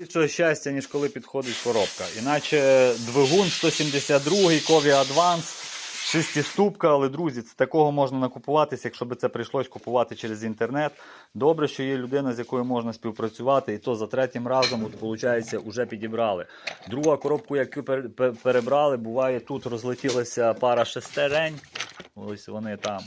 Більшого щастя, ніж коли підходить коробка. Іначе двигун 172-й, Кові Advance, шестиступка, але друзі, такого можна накупуватися, якщо би це прийшлось купувати через інтернет. Добре, що є людина, з якою можна співпрацювати, і то за третім разом, от, виходить, вже підібрали. Друга коробку, яку пер- пер- перебрали, буває, тут розлетілася пара шестерень. Ось вони там.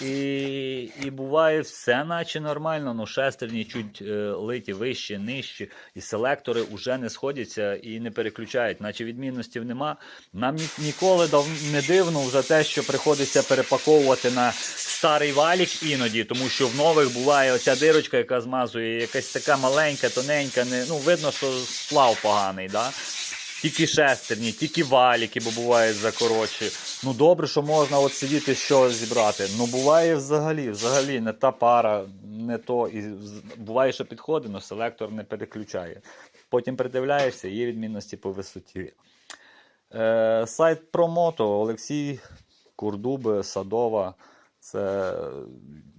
І, і буває все наче нормально, ну шестерні чуть е, литі вище, нижче, і селектори вже не сходяться і не переключають, наче відмінностей нема. Нам ні, ніколи дав, не дивно вже те, що приходиться перепаковувати на старий валік іноді, тому що в нових буває оця дирочка, яка змазує, якась така маленька, тоненька, не, ну видно, що сплав поганий. Да? Тільки шестерні, тільки валіки, бо буває закоротші. Ну добре, що можна от сидіти що зібрати. Ну буває взагалі, взагалі не та пара, не то. І буває, що підходить, але селектор не переключає. Потім придивляєшся, є відмінності по висоті. Е, сайт Промото Олексій Курдуби, Садова. Це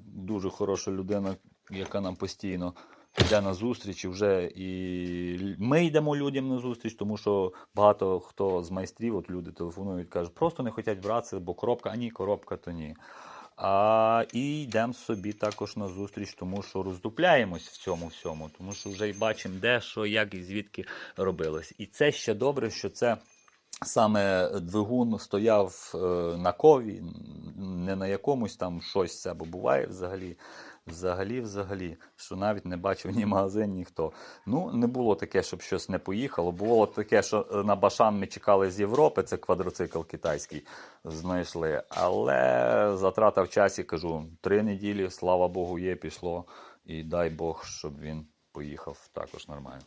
дуже хороша людина, яка нам постійно йде на зустріч. І вже і ми йдемо людям на зустріч, тому що багато хто з майстрів, от люди телефонують, кажуть, просто не хочуть братися, бо коробка, а ні, коробка то ні. А, і йдемо собі також на зустріч, тому що роздупляємось в цьому всьому, тому що вже й бачимо, де, що, як і звідки робилось. І це ще добре, що це саме двигун стояв е, на кові, не на якомусь там щось це, буває взагалі. Взагалі, взагалі, що навіть не бачив ні магазин, ніхто. Ну, не було таке, щоб щось не поїхало. Було таке, що е, на Башан ми чекали з Європи, це квадроцикл китайський знайшли. Але затрата в часі, кажу, три неділі, слава Богу, є, пішло. І дай Бог, щоб він поїхав також нормально.